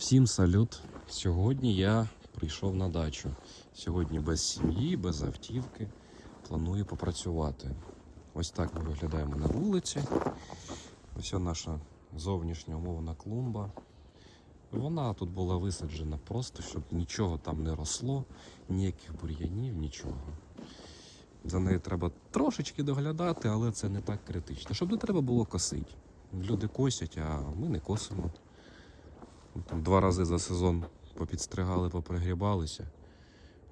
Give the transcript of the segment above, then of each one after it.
Всім салют! Сьогодні я прийшов на дачу. Сьогодні без сім'ї, без автівки. Планую попрацювати. Ось так ми виглядаємо на вулиці. Ось наша зовнішня умовна клумба. Вона тут була висаджена просто, щоб нічого там не росло, ніяких бур'янів, нічого. За нею треба трошечки доглядати, але це не так критично. Щоб не треба було косити. Люди косять, а ми не косимо. Там два рази за сезон попідстригали, попригрібалися,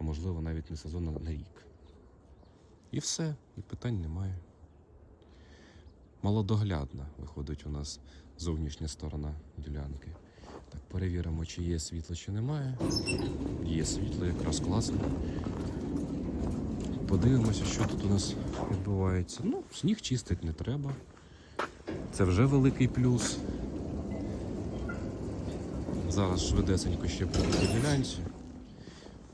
а можливо навіть не сезон, а на рік. І все, і питань немає. Малодоглядна виходить у нас зовнішня сторона ділянки. Так, перевіримо, чи є світло, чи немає. Є світло, якраз класно. Подивимося, що тут у нас відбувається. Ну, сніг чистить не треба. Це вже великий плюс. Зараз швидесенько ще буду по ділянці.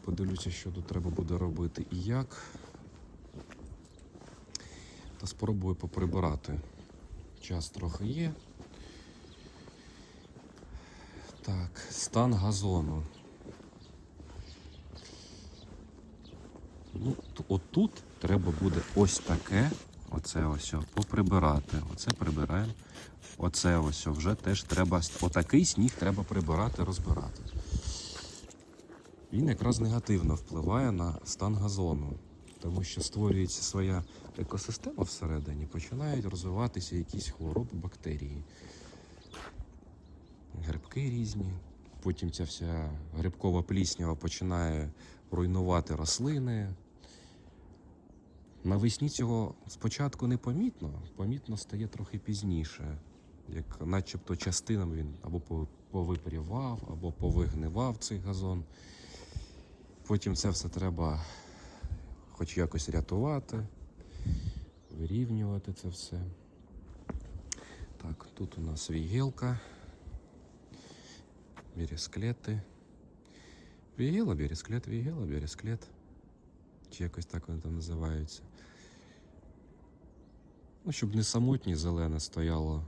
Подивлюся, що тут треба буде робити і як. Та спробую поприбирати. Час трохи є. Так, стан газону. Ну, отут треба буде ось таке. Оце ось поприбирати. Оце прибираємо. Оце ось вже теж треба. Отакий сніг треба прибирати, розбирати. Він якраз негативно впливає на стан газону, тому що створюється своя екосистема всередині, починають розвиватися якісь хвороби, бактерії, грибки різні. Потім ця вся грибкова пліснява починає руйнувати рослини. Навесні цього спочатку не помітно, стає трохи пізніше, як начебто частинами він або по- повипрівав, або повигнивав цей газон. Потім це все треба хоч якось рятувати, вирівнювати це все. Так, тут у нас вігелка, бересклети. Вігела, бересклет, вігела, бересклет. Чи якось так вони там називаються. Ну, щоб не самотні зелене стояло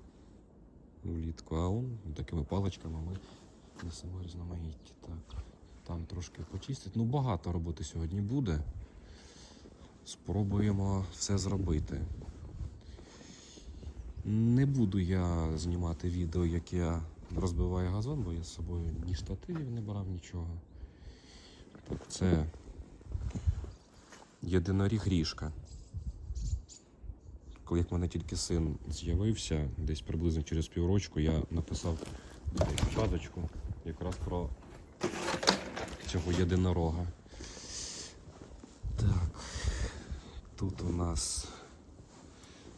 влітку, а он такими паличками ми несемо різноманітті. Так, там трошки почистити. Ну, багато роботи сьогодні буде. Спробуємо все зробити. Не буду я знімати відео, як я розбиваю газон, бо я з собою ні штативів не брав нічого. Так, це єдиноріг ріжка. Коли як в мене тільки син з'явився, десь приблизно через піврочку, я написав казочку якраз про цього єдинорога. Так, тут у нас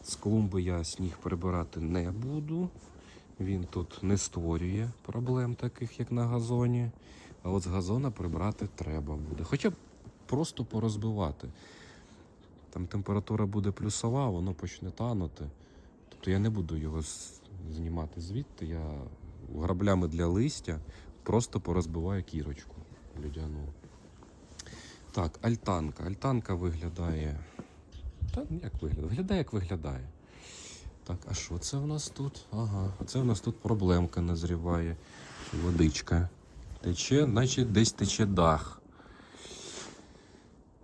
з клумби я сніг прибирати не буду. Він тут не створює проблем таких, як на газоні. А от з газона прибрати треба буде. Хоча б просто порозбивати. Там температура буде плюсова, воно почне танути. Тобто я не буду його знімати звідти. Я граблями для листя просто порозбиваю кірочку людяну. Так, альтанка. Альтанка виглядає. Та ну, як виглядає? Виглядає, як виглядає. Так, а що це в нас тут? Ага, це в нас тут проблемка назріває. Водичка. Тече, наче десь тече дах.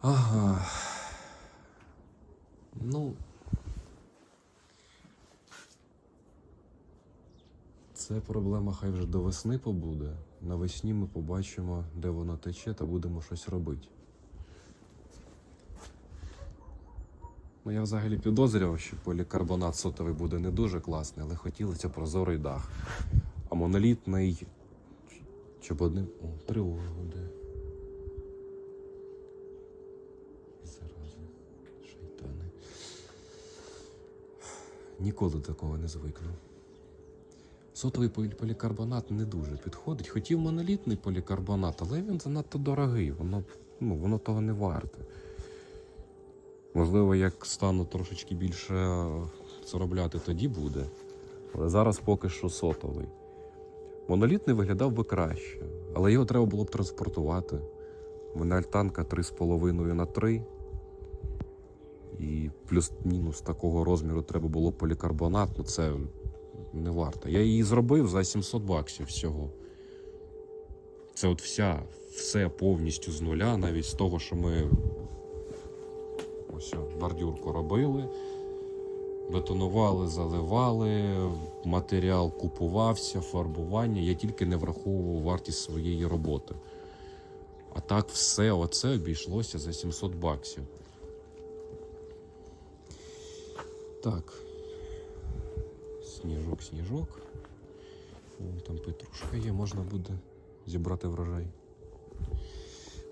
Ага. Ну. Це проблема хай вже до весни побуде. Навесні ми побачимо, де воно тече, та будемо щось робити. Ну, я взагалі підозрював, що полікарбонат сотовий буде не дуже класний, але хотілося прозорий дах. А монолітний. Щоб одним. О, тривога буде. Ніколи такого не звикну. Сотовий полікарбонат не дуже підходить. Хотів монолітний полікарбонат, але він занадто дорогий. Воно, ну, воно того не варте. Можливо, як стану трошечки більше заробляти, тоді буде. Але зараз поки що сотовий. Монолітний виглядав би краще, але його треба було б транспортувати. Мене альтанка 3,5 на 3. І плюс-мінус такого розміру треба було полікарбонат, ну це не варто. Я її зробив за 700 баксів всього. Це от вся, все повністю з нуля, навіть з того, що ми ось бордюрку робили, бетонували, заливали, матеріал купувався, фарбування. Я тільки не враховував вартість своєї роботи. А так все оце обійшлося за 700 баксів. Так. Сніжок, сніжок. Вон там петрушка є, можна буде зібрати врожай.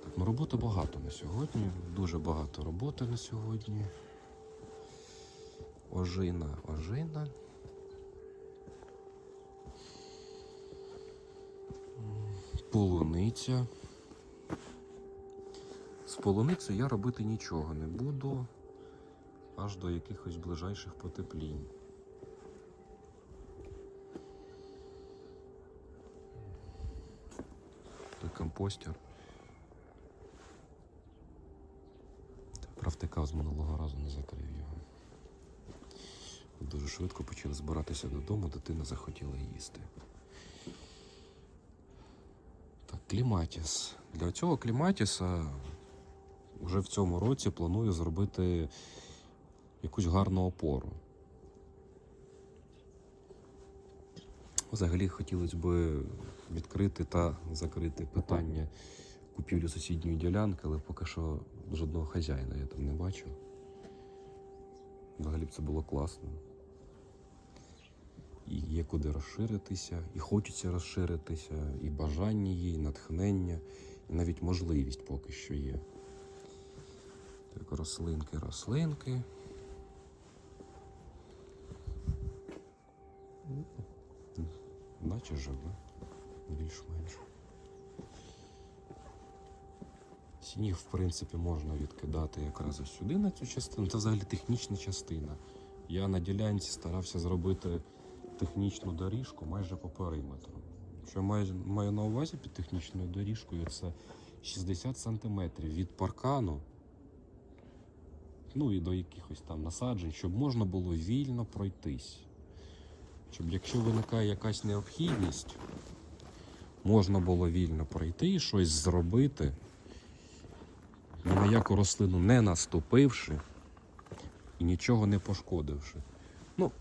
Так, ну роботи багато на сьогодні. Дуже багато роботи на сьогодні. Ожина, ожина. Полуниця. З полуницею я робити нічого не буду аж до якихось ближайших потеплінь. Той компостер. Правтикав з минулого разу не закрив його. Дуже швидко почали збиратися додому, дитина захотіла їсти. Так, кліматіс. Для цього кліматіса вже в цьому році планую зробити якусь гарну опору. Взагалі хотілося б відкрити та закрити питання купівлі сусідньої ділянки, але поки що жодного хазяїна я там не бачу. Взагалі б це було класно. І є куди розширитися, і хочеться розширитися, і бажання є, і натхнення, і навіть можливість поки що є. Так, рослинки, рослинки. Ну, Живе, більш-менш. Сніг, в принципі, можна відкидати якраз ось сюди на цю частину. Це взагалі технічна частина. Я на ділянці старався зробити технічну доріжку майже по периметру. Що маю, маю на увазі під технічною доріжкою, це 60 см від паркану, ну і до якихось там насаджень, щоб можна було вільно пройтись. Щоб якщо виникає якась необхідність, можна було вільно пройти і щось зробити, ні на яку рослину не наступивши і нічого не пошкодивши. Ну,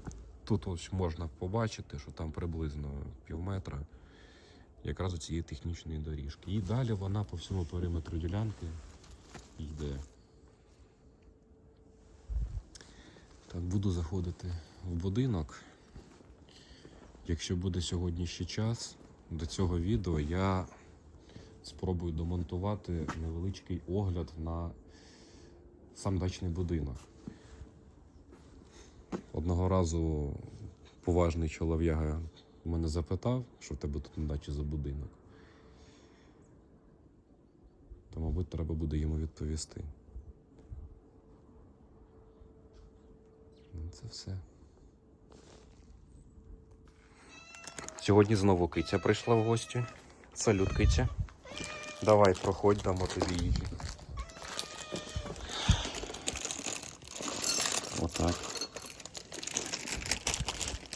тут ось можна побачити, що там приблизно пів метра якраз у цієї технічної доріжки. І далі вона по всьому периметру ділянки йде. Так, буду заходити в будинок. Якщо буде сьогодні ще час, до цього відео я спробую домонтувати невеличкий огляд на сам дачний будинок. Одного разу поважний чолов'яга мене запитав, що в тебе тут на дачі за будинок. То, мабуть, треба буде йому відповісти. Ну, Це все. Сьогодні знову киця прийшла в гості. Салют, киця. Давай, проходь, дамо тобі їжі. Отак.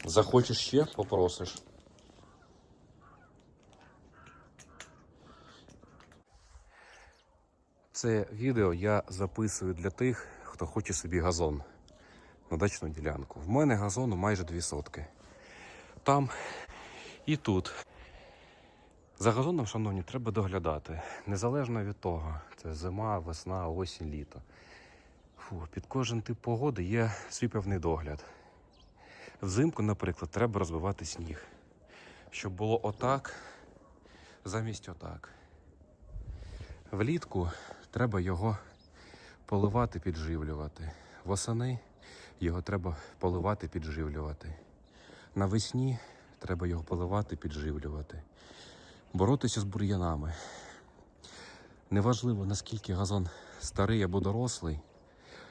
Захочеш ще, попросиш. Це відео я записую для тих, хто хоче собі газон на дачну ділянку. В мене газону майже дві сотки. Там і тут. За газоном, шановні, треба доглядати. Незалежно від того, це зима, весна, осінь, літо. Фу, під кожен тип погоди є свій певний догляд. Взимку, наприклад, треба розбивати сніг. Щоб було отак, замість отак. Влітку треба його поливати, підживлювати. Восени його треба поливати, підживлювати. Навесні треба його поливати, підживлювати. Боротися з бур'янами. Неважливо, наскільки газон старий або дорослий,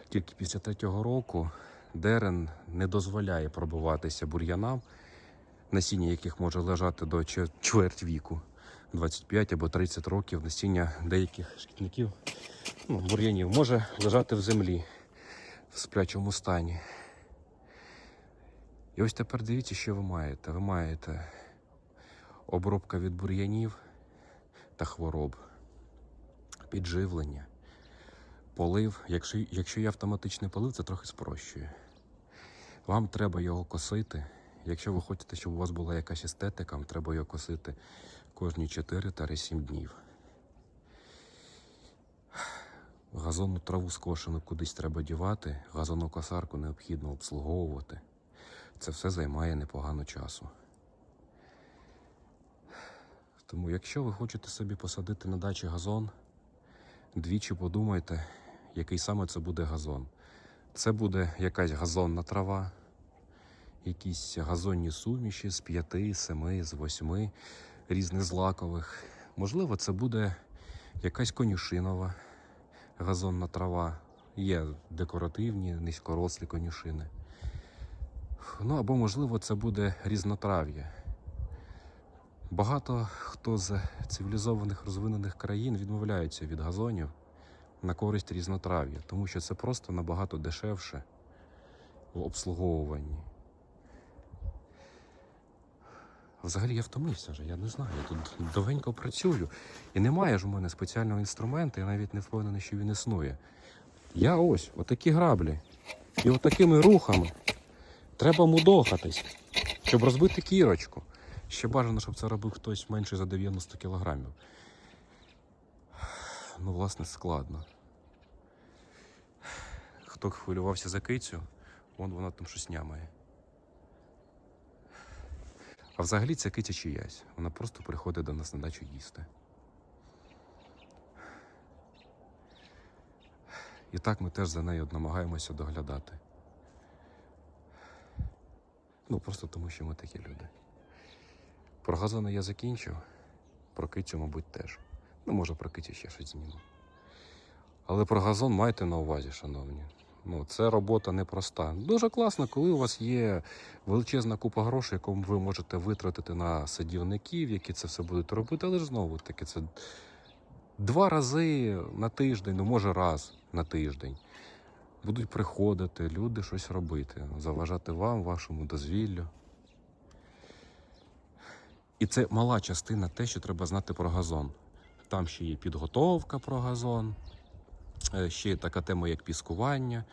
тільки після третього року дерен не дозволяє пробиватися бур'янам, насіння яких може лежати до чверть віку, 25 або 30 років насіння деяких шкідників, ну, бур'янів, може лежати в землі в сплячому стані. І ось тепер дивіться, що ви маєте. Ви маєте обробка від бур'янів, та хвороб, підживлення, полив. Якщо, якщо є автоматичний полив, це трохи спрощує. Вам треба його косити. Якщо ви хочете, щоб у вас була якась естетика, вам треба його косити кожні 4-7 днів. Газонну траву скошену кудись треба дівати, газонну косарку необхідно обслуговувати. Це все займає непогано часу. Тому, якщо ви хочете собі посадити на дачі газон, двічі подумайте, який саме це буде газон. Це буде якась газонна трава, якісь газонні суміші з п'яти, семи, з восьми різних злакових. Можливо, це буде якась конюшинова газонна трава. Є декоративні, низькорослі конюшини. Ну або, можливо, це буде різнотрав'я. Багато хто з цивілізованих розвинених країн відмовляються від газонів на користь різнотрав'я, тому що це просто набагато дешевше в обслуговуванні. Взагалі я втомився вже, я не знаю. Я тут довгенько працюю. І немає ж у мене спеціального інструменту, я навіть не впевнений, що він існує. Я ось, отакі граблі. І отакими рухами треба мудохатись, щоб розбити кірочку. Ще бажано, щоб це робив хтось менше за 90 кілограмів. Ну, власне, складно. Хто хвилювався за кицю, вон вона там щось нямає. А взагалі ця киця чиясь. Вона просто приходить до нас на дачу їсти. І так ми теж за нею намагаємося доглядати. Ну, просто тому, що ми такі люди. Про газони я закінчив, про кицю, мабуть, теж. Ну, може, про кицю ще щось зніму. Але про газон майте на увазі, шановні. Ну, це робота непроста. Дуже класно, коли у вас є величезна купа грошей, яку ви можете витратити на садівників, які це все будуть робити, але ж знову таки це два рази на тиждень, ну може раз на тиждень. Будуть приходити, люди щось робити, заважати вам, вашому дозвіллю. І це мала частина те, що треба знати про газон. Там ще є підготовка про газон, е, ще є така тема, як піскування,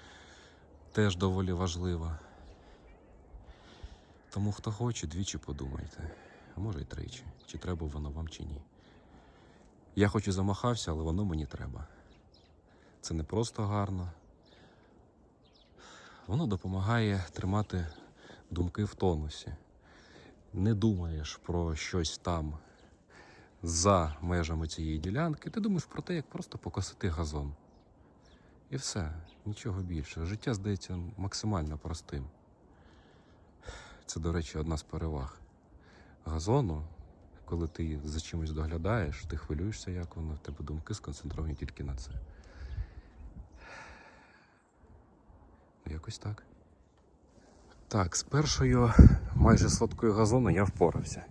теж доволі важлива. Тому хто хоче, двічі подумайте, а може й тричі, чи треба воно вам чи ні. Я хоч і замахався, але воно мені треба. Це не просто гарно. Воно допомагає тримати думки в тонусі. Не думаєш про щось там за межами цієї ділянки, ти думаєш про те, як просто покосити газон. І все, нічого більше. Життя здається максимально простим. Це, до речі, одна з переваг газону. Коли ти за чимось доглядаєш, ти хвилюєшся, як воно, в тебе думки сконцентровані тільки на це. Ну, Якось так. Так, з першою майже соткою газону я впорався.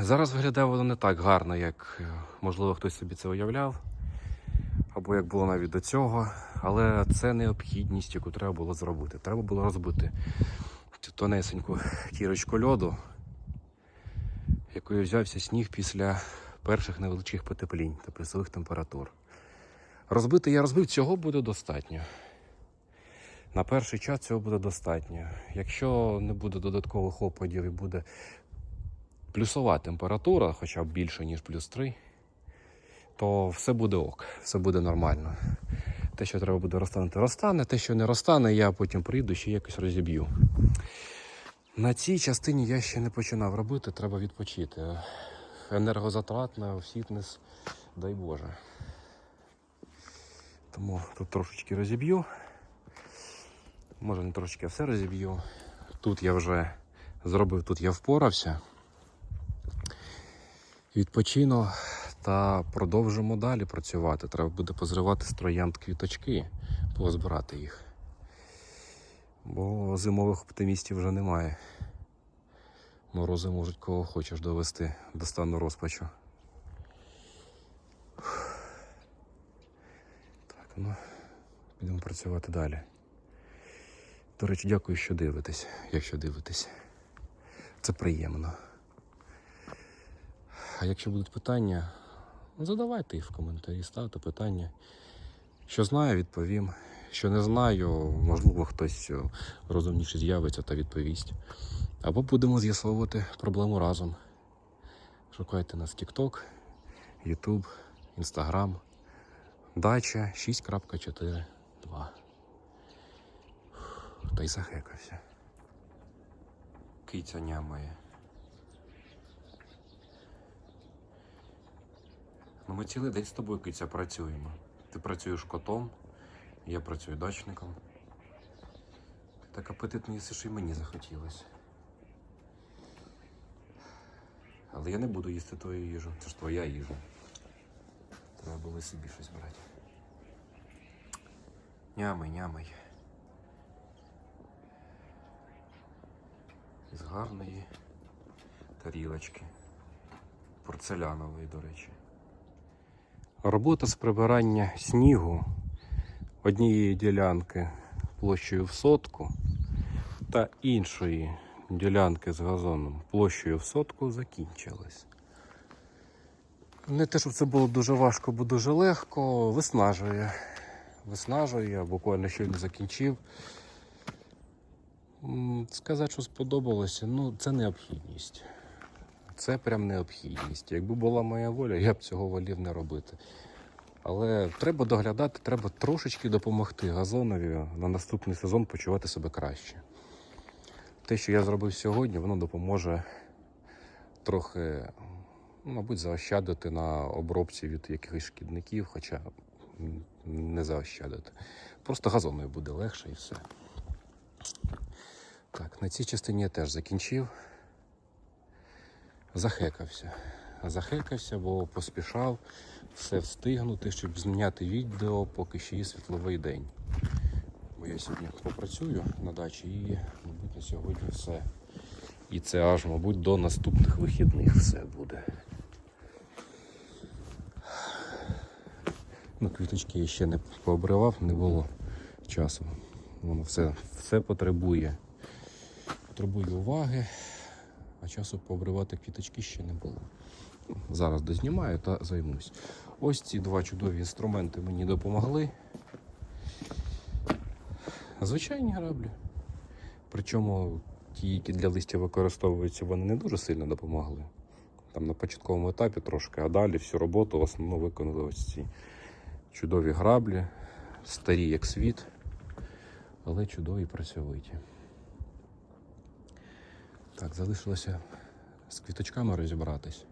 Зараз виглядає воно не так гарно, як е, можливо хтось собі це уявляв, або як було навіть до цього. Але це необхідність, яку треба було зробити. Треба було розбити цю тонесеньку кірочку льоду, якою взявся сніг після перших невеличких потеплінь та плюсових температур. Розбити я розбив, цього буде достатньо. На перший час цього буде достатньо. Якщо не буде додаткових опадів і буде плюсова температура, хоча б більше, ніж плюс 3, то все буде ок, все буде нормально. Те, що треба буде розтанути, розтане. Те, що не розтане, я потім прийду ще якось розіб'ю. На цій частині я ще не починав робити, треба відпочити. Енергозатратна, фітнес, дай Боже. Тому тут трошечки розіб'ю. Може не трошечки, а все розіб'ю. Тут я вже зробив, тут я впорався. Відпочину та продовжимо далі працювати. Треба буде позривати з троянд квіточки, позбирати їх. Бо зимових оптимістів вже немає. Морози можуть кого хочеш довести до стану розпачу. Ну, підемо працювати далі. До речі, дякую, що дивитесь, якщо дивитесь. Це приємно. А якщо будуть питання, ну, задавайте їх в коментарі, ставте питання. Що знаю, відповім. Що не знаю, можливо, хтось е, розумніше з'явиться та відповість. Або будемо з'ясовувати проблему разом. Шукайте нас в TikTok, YouTube, Instagram. Дача 6.42. Та й захекався. Киця нямає. Ну ми цілий день з тобою, киця, працюємо. Ти працюєш котом, я працюю дачником. Ти так апетитно їсиш, й мені захотілося. Але я не буду їсти твою їжу. Це ж твоя їжа. Треба було собі щось брати. Нямай, нямай. З гарної тарілочки. Порцелянової, до речі. Робота з прибирання снігу однієї ділянки площею в сотку та іншої ділянки з газоном площею в сотку закінчилась. Не те, щоб це було дуже важко, бо дуже легко, виснажує. Виснажує, я буквально щойно закінчив. Сказати, що сподобалося, ну це необхідність. Це прям необхідність. Якби була моя воля, я б цього волів не робити. Але треба доглядати, треба трошечки допомогти газонові на наступний сезон почувати себе краще. Те, що я зробив сьогодні, воно допоможе трохи, ну, мабуть, заощадити на обробці від якихось шкідників, хоча не заощадити. Просто газоною буде легше і все. Так, на цій частині я теж закінчив. Захекався. Захекався, бо поспішав все встигнути, щоб зняти відео, поки ще є світловий день. Бо я сьогодні попрацюю на дачі і, мабуть, на сьогодні все. І це аж, мабуть, до наступних вихідних все буде. Ну, квіточки я ще не пообривав, не було часу. Воно все, все потребує. Потребує уваги, а часу пообривати квіточки ще не було. Зараз дознімаю та займусь. Ось ці два чудові інструменти мені допомогли. Звичайні граблі. Причому ті, які для листя використовуються, вони не дуже сильно допомогли. Там на початковому етапі трошки, а далі всю роботу в основному виконали ось ці чудові граблі, старі як світ, але чудові працьовиті. Так, залишилося з квіточками розібратись.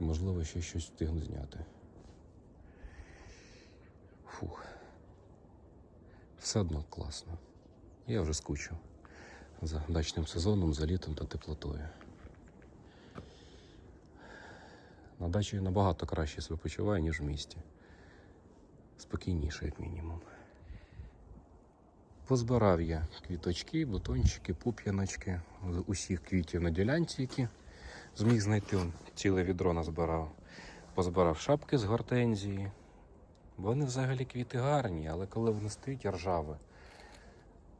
І, можливо, ще щось встигну зняти. Фух. Все одно класно. Я вже скучив за дачним сезоном, за літом та теплотою. На дачі набагато краще себе почуваю, ніж в місті. Спокійніше, як мінімум. Позбирав я квіточки, бутончики, пуп'яночки з усіх квітів на ділянці, які зміг знайти. Ціле відро назбирав. Позбирав шапки з гортензії. Вони взагалі квіти гарні, але коли вони стоять ржаві,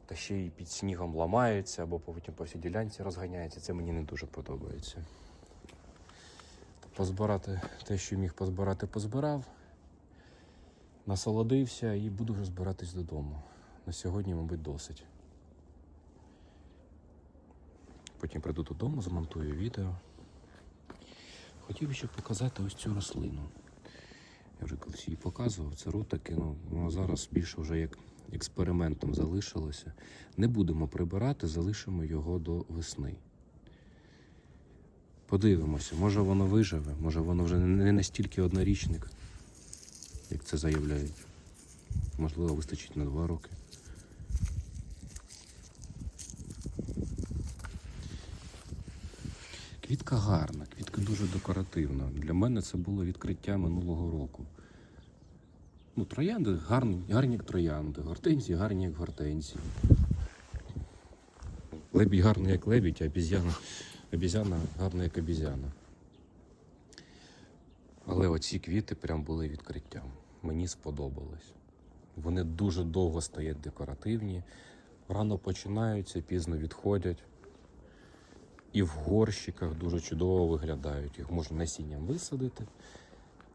та ще й під снігом ламаються або потім по всій ділянці розганяються, це мені не дуже подобається. Позбирати те, що міг позбирати, позбирав. Насолодився і буду вже збиратись додому. На сьогодні, мабуть, досить. Потім прийду додому, змонтую відео. Хотів ще показати ось цю рослину. Я вже колись її показував, це ротики, ну, воно зараз більше вже як експериментом залишилося. Не будемо прибирати, залишимо його до весни. Подивимося, може воно виживе, може воно вже не настільки однорічник, як це заявляють. Можливо, вистачить на два роки. Квітка гарна, квітка дуже декоративна. Для мене це було відкриття минулого року. Ну, троянди гарні, гарні як троянди, гортензії гарні як гортензії. Лебідь гарний як лебідь, а обіз'яна, обіз'яна гарна як обіз'яна. Але оці квіти прям були відкриттям. Мені сподобалось. Вони дуже довго стоять декоративні, рано починаються, пізно відходять. і в горщиках дуже чудово виглядають. Їх можна насінням висадити,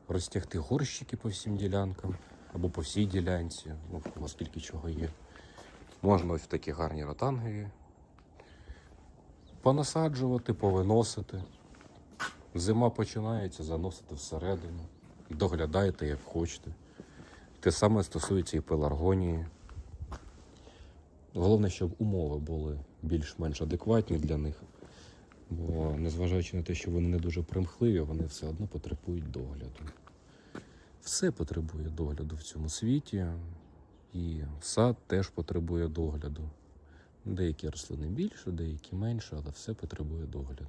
розтягти горщики по всім ділянкам або по всій ділянці, ну, наскільки чого є. Можна ось в такі гарні ротангові понасаджувати, повиносити. Зима починається, заносити всередину. Доглядаєте, як хочете. Те саме стосується і пеларгонії. Головне, щоб умови були більш-менш адекватні для них. Бо, незважаючи на те, що вони не дуже примхливі, вони все одно потребують догляду. Все потребує догляду в цьому світі, і сад теж потребує догляду. Деякі рослини більше, деякі менше, але все потребує догляду.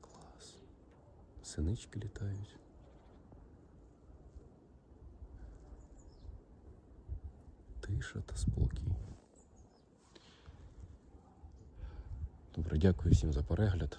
Клас. Синички літають. Тиша та спокій. Добре, дякую всім за перегляд.